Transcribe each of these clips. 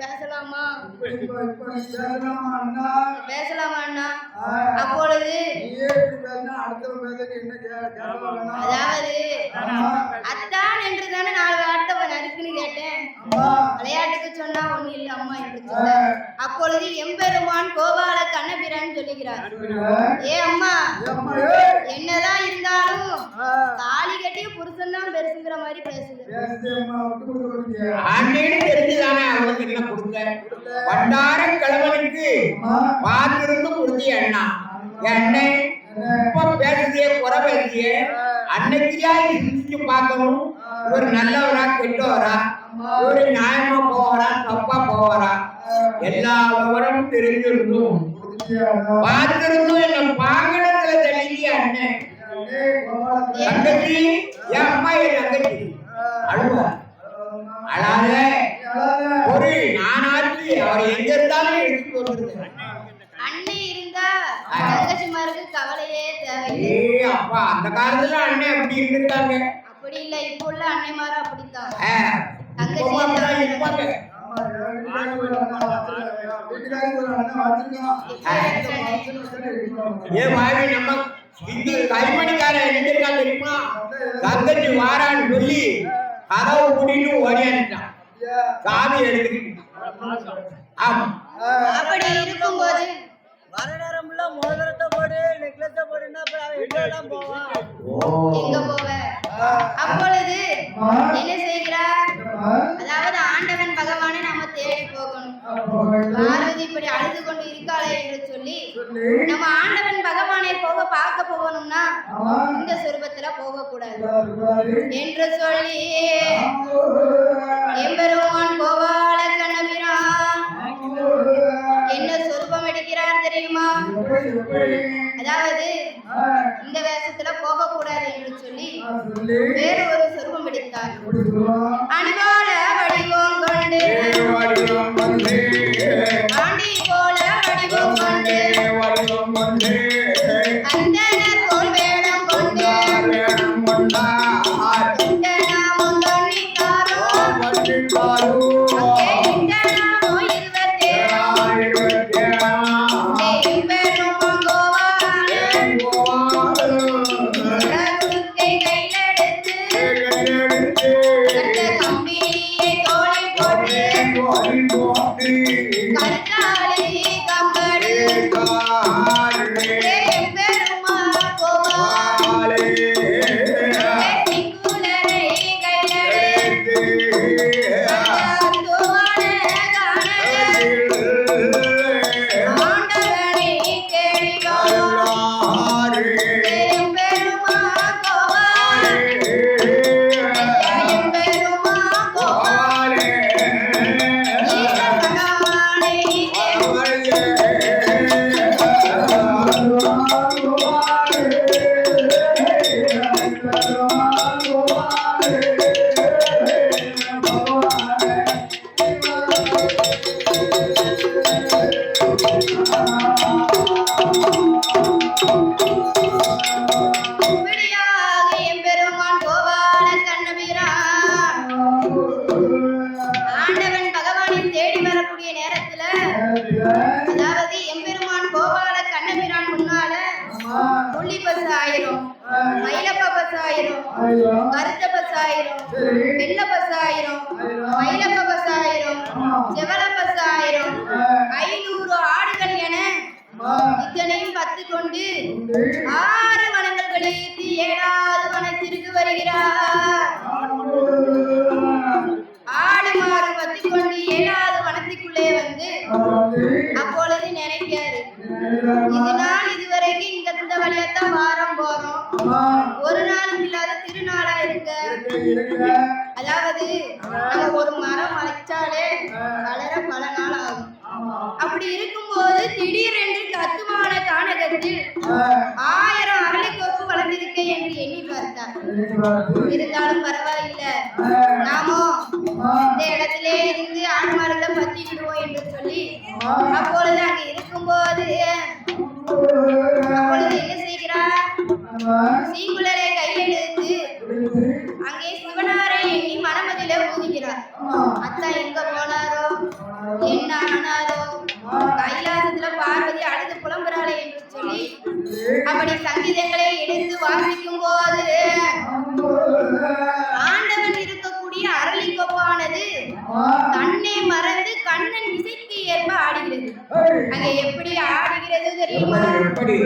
பேசலாமா? பேசலாமா அண்ணா அப்பொழுது அதாவது அத்தான் என்று தானே நாலு நறுக்குன்னு கேட்டேன். விளையாட்டுக்கு சொன்னா ஒண்ணு இல்ல அம்மா இப்படி அப்பொழுது எம்பெருமான் கோபால கண்ணபிரான் சொல்லுகிறார். ஏ அம்மா என்னதான் இருந்தாலும் தாலி கட்டிய புருஷன் தான் பெருசுங்கிற மாதிரி பேசுது. தெரிஞ்சுதானே அவளுக்கு என்ன கொடுத்த பண்டார கிழவனுக்கு பார்த்திருந்து கொடுத்திய அண்ணா அண்ணே இப்ப பேசுதியே குறை பேசுதியே அன்னைக்கியா சிந்திச்சு பார்க்கணும் ஒரு நல்லவரா கெட்டவரா ஒரு நியாயமா போவாரா தப்பா போவாரா? எல்லா விவரமும் தெரிஞ்சிருந்தும் பார்த்திருந்தும் என்ன பாங்கடத்துல தெளிவிய அண்ணே தங்கச்சி என் அம்மா என் தங்கச்சி. அழுவா. அழாத. ஒரு நானாச்சு அவர் எங்க இருந்தாலும் எடுத்து வந்துருக்கேன் அண்ணி இருந்தா தங்கச்சிமாருக்கு கவலையே தேவையில்லை. ஏ அப்பா அந்த காலத்துல அண்ணன் அப்படி இருந்திருக்காங்க. அப்படி இல்ல இப்ப உள்ள அன்னைமாரும் அப்படித்தான் ஏ மாவி நம்ம இந்த கைமணிக்காரன் எங்கிருக்கான் தெரியுமா? தங்கச்சி வாரான்னு சொல்லி கதவு கூட்டிட்டு ஓடியான்ட்டான் சாமி எடுத்துக்கிட்டு ஆமா. அப்படி இருக்கும்போது வர நேரம்ல மோதிரத்தை போடு நெக்லஸை போடுன்னா அப்புறம் போவான்? எங்க போவ? அப்பொழுது என்ன செய்கிறார்? அதாவது ஆண்டவன் பகவானை நாம தேடி போகணும். பார்வதி இப்படி அழுது கொண்டு இருக்காளே என்று சொல்லி நம்ம ஆண்டவன் பகவானை போக பார்க்க போகணும்னா இந்த சொருபத்துல போக கூடாது என்று சொல்லி எம்பெருமான் கோபால கண்ணபிரான் என்ன சொருபம் எடுக்கிறார் தெரியுமா? அதாவது இந்த வேஷத்துல போக வேறு ஒரு சொருபம் எடுத்தார் அன்பால வனங்கள் ஏழாவது வனத்திற்கு வருகிறார். ஆடு மாடு பத்தி கொண்டு ஏழாவது வனத்துக்குள்ளே வந்து அப்பொழுது நினைக்காரு நாமோ இந்த இடத்திலே இருந்து ஆடு மாடுகளை பத்தி விடுவோம் என்று சொல்லி அப்பொழுது அங்க இருக்கும்போது அப்பொழுது என்ன செய்கிறார்? சீங்குழலை அங்க எப்படி ஆடுகிறது தெரியுமா? எப்படி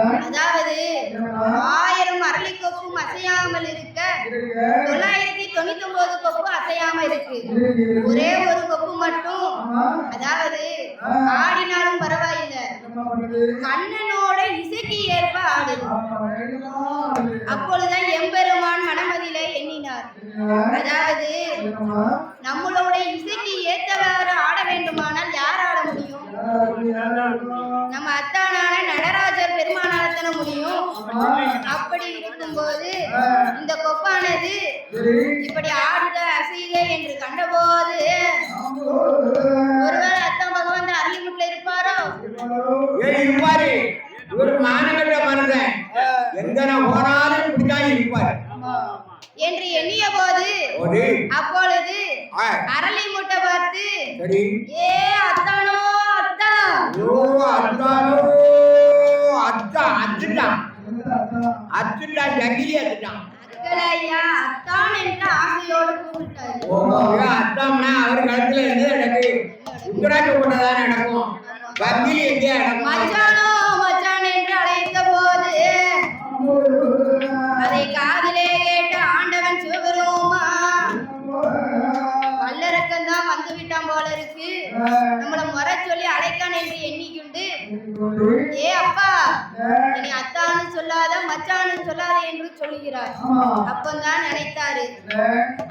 அதாவது ஆயிரம் அரளி கொப்பும் அசையாமல் இருக்க. தொள்ளாயிரத்தி தொண்ணூத்தி ஒன்பது கொப்பு அசையாம இருக்கு. ஒரே ஒரு கொப்பு மட்டும். அதாவது ஆடினாலும் பரவாயில்லை. கண்ணனோட இசைக்கு ஏற்ப ஆடுது அப்பொழுதுதான் எம்பெருமான் மனமதில எண்ணினார். அதாவது நம்மளோட இசைக்கு ஏத்தவாறு ஆட வேண்டுமானால் யார் ஆட முடியும்? நம்ம பெருமானால தானே முடியும்? அப்படி இருக்கும்போது இந்த கொப்பானது இப்படி ஆடுக அசைக என்று கண்டபோது ஒருவேளை அத்தான் பகவான் அருளிமுட்டில் இருப்பாரோ? ஏய் இருப்பாரு. இவர் மானகட்ட மனுஷன். எங்கன போனாலும் இப்படிதான் இருப்பாரு. என்று எண்ணிய போது ஒரு. அப்பொழுது அரளி முட்டை பார்த்து ஏ அத்தானோ அத்தா! ஓ அத்தானோ! அத்தா அத்துட்டான் அத்துட்டான் ஜங்கிலி அத்துட்டான் அத்தாம்னா அவர் கழுத்துல இருந்து உங்கடாக்க போட்டதானே நடக்கும். வங்கிலி எங்கே நடக்கும். இனி அத்தான்னு சொல்லாத மச்சான்னு சொல்லாத என்று சொல்லுகிறார். அப்பந்தான் நினைத்தாரு.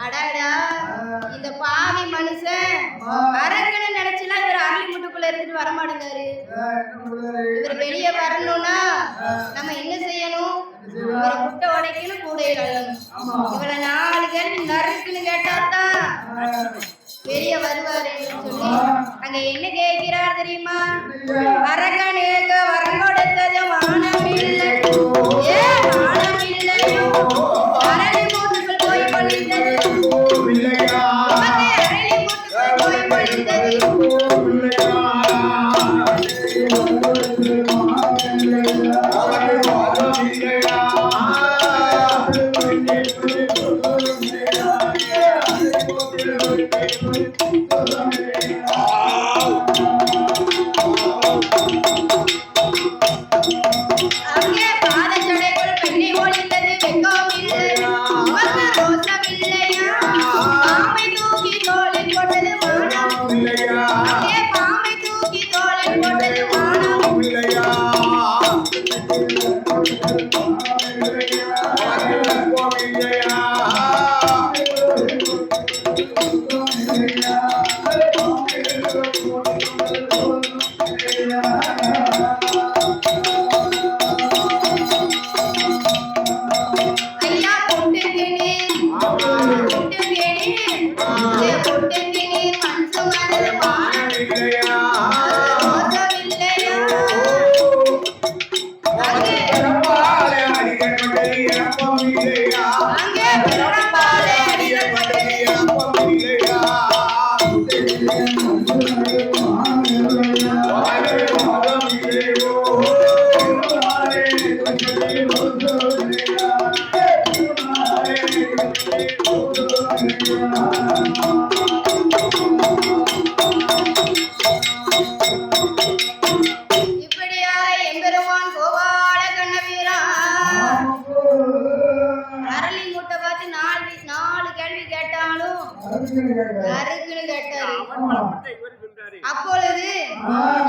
அடாடா இந்த பாவி மனுஷன் அரக்கனை நினைச்சுலாம் இவர் அரளி முட்டுக்குள்ள இருந்துட்டு வரமாட்டேங்காரு இவர் வெளியே வரணும்னா நம்ம என்ன செய்யணும்? இவரை முட்டை உடைக்கணும் கூடையில் இவரை நாலு கேள்வி நறுக்குன்னு கேட்டாதான் வெளியே வருவாருன்னு சொல்லி அங்க என்ன கேட்கிறார் தெரியுமா? அரக்கனுக்கு வரம் கொடுத்தது வானம் இல்லை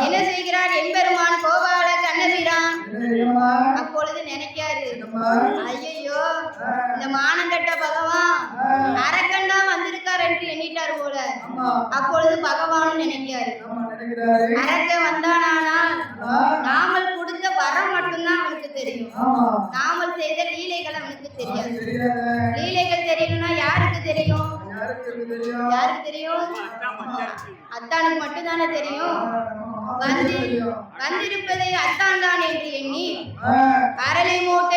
என்ன செய்கிறார் எம்பெருமான் கோபால கண்ணவீரான் அப்பொழுது நினைக்காரு ஐயோ இந்த மானங்கட்ட பகவான் அரக்கண்டா வந்திருக்கார் என்று எண்ணிட்டார் போல. அப்பொழுது பகவானும் நினைக்காரு அரக்க வந்தானால் நாமல் கொடுத்த வரம் மட்டும்தான் அவனுக்கு தெரியும். அத்தானுக்கு மட்டும்தானே தெரியும்? வந்து வந்திருப்பதை அத்தான் தான் என்று எண்ணி அரளி மூட்டை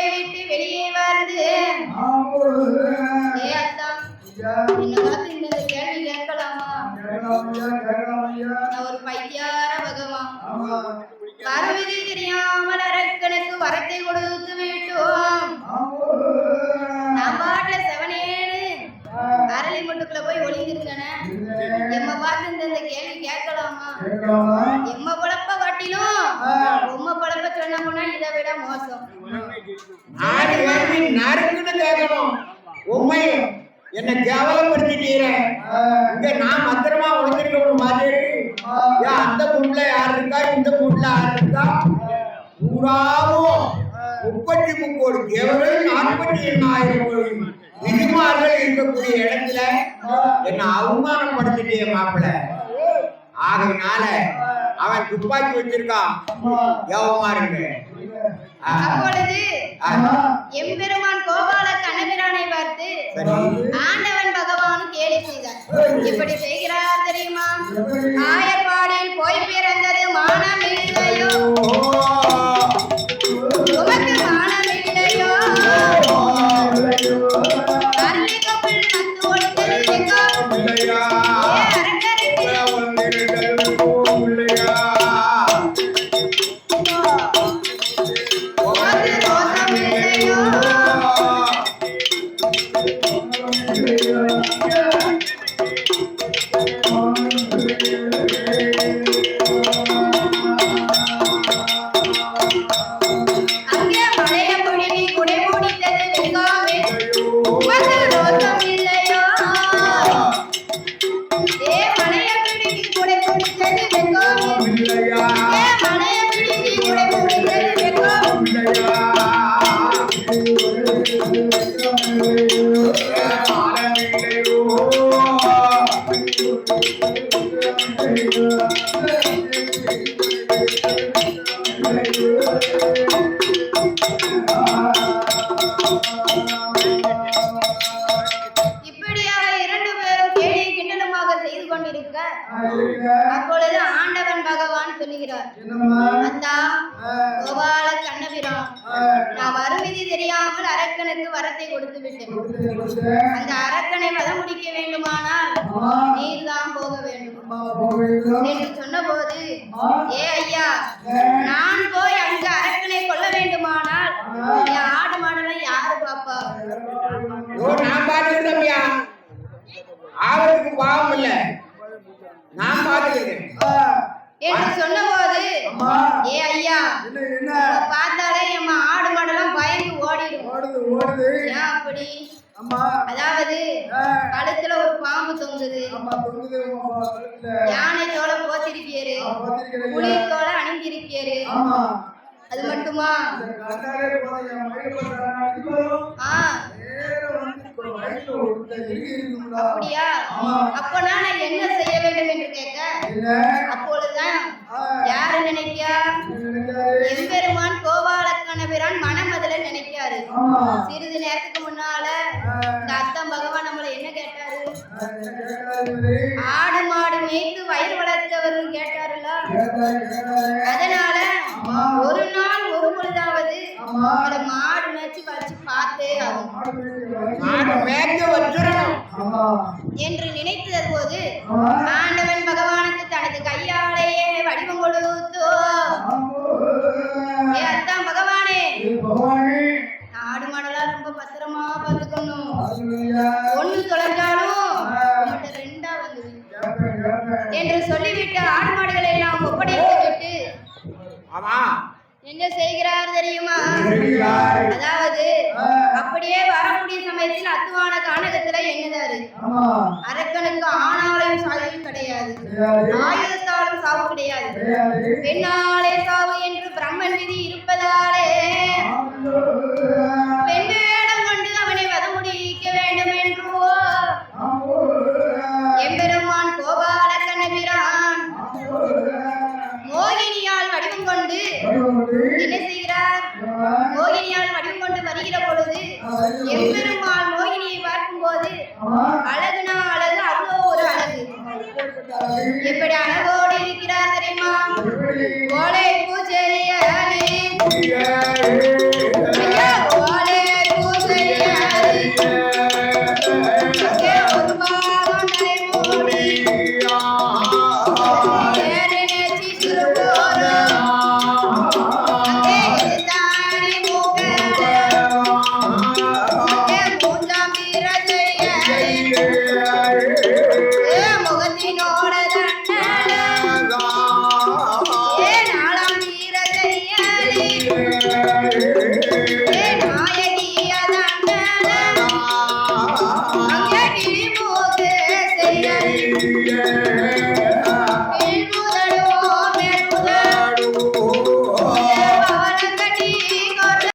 என்ன கேவலப்படுத்திட்டீங்க இங்க நான் பத்திரமா உழைஞ்சிருக்க மாதிரி ஏன் அந்த முட்ல யார் இருக்கா? இந்த பொண்ணுல யார் இருக்கா? பூராவும் முப்பத்தி முப்பது தேவர்கள் நாற்பத்தி எண்ணாயிரம் கோடி விதிமார்கள் இருக்கக்கூடிய இடத்துல என்ன அவமானப்படுத்திட்டே மாப்பிள்ள ஆகையினால அவன் துப்பாக்கி வச்சிருக்கான் யவமா இருக்கு. அப்பொழுது எம்பெருமான் கோபால கண்ணபிரானை பார்த்து ஆண்டவன் பகவானும் கேலி செய்தார். எப்படி செய்கிறார் தெரியுமா? ஆயர்பாடில் அப்பொழுது ஆண்டவன் பகவான் சொல்லுகிறார் அத்தா கோபால கண்ணபிரான் நான் வருவிதி தெரியாமல் அரக்கனுக்கு வரத்தை கொடுத்து விட்டேன் அந்த அரக்கனை வத முடிக்க வேண்டுமானால் நீர்தான் போக வேண்டும். என்று சொன்னபோது ஏ ஐயா நான் போய் அங்க அரக்கனை கொல்ல வேண்டுமானால் என் ஆடு மாடெல்லாம் யாரு பாப்பா? நான் பாத்துக்கிறேன் தம்பியா. ஆவதுக்கு பாவம் இல்ல. நான் பாத்துக்கிறேன் என்று சொன்னபோது ஏ ஐயா பார்த்தாலே என் ஆடு மாடெல்லாம் பயந்து ஓடிடும். ஓடுது ஓடுது. ஏன் அப்படி? அம்மா. அதாவது கழுத்துல ஒரு பாம்பு தொங்குது. யானை தோலை போத்திருக்கியாரு புலி. தோலை அணிந்திருக்கியாரு ஆமா. அது மட்டுமா? ஆ. அப்படியா ஆமா. அப்ப நான் என்ன செய்ய வேண்டும் என்று கேட்க? அப்பொழுதுதான் யாரு நினைக்கா? எம்பெருமான் கோபால கணபிரான் மனமதுல நினைக்காரு ஆமா. சிறிது நேரத்துக்கு முன்னால இந்த அத்தம் பகவான் நம்மள என்ன கேட்டாரு? ஆடு மாடு மேய்த்து வயிறு வளர்த்தவர் கேட்டாருல்ல கேட்டாரு, கேட்டாரு. அதனால ஆமா. ஒரு நாள் ஒரு பொழுதாவது ஆமா. அவளை மாடு மேய்ச்சி வச்சு பார்த்தே ஆகும் மாடு மேய்க்க வரைக்கும். மாடு மேய்க்க வச்சிடணும் ஆமா. என்று நினைத்தது போது. ஆண்டவன் பகவானுக்கு தனது கையாலேயே வடிவம் கொடுத்தோ ஏ அத்தான் பகவானே ஆடு மாடெல்லாம் ரொம்ப பத்திரமா பார்த்துக்கணும். ஒண்ணு தொலைஞ்சாலும் ரெண்டா கேட்பேன். என்று சொல்லிவிட்டு ஆடு மாடுகளை எல்லாம் ஒப்படைத்து விட்டு ஆமா என்ன செய்கிறார் தெரியுமா. அதாவது அப்படியே வரக்கூடிய சமயத்தில் அத்துவான கானகத்துல எண்ணுதாரு. அரக்கனுக்கு ஆணாலையும் சாவு கிடையாது. ஆயுதத்தாலும் சாவு கிடையாது. பெண்ணாலே சாவு என்று பிரம்மன் விதி இருப்பதாலே ஹalleluya.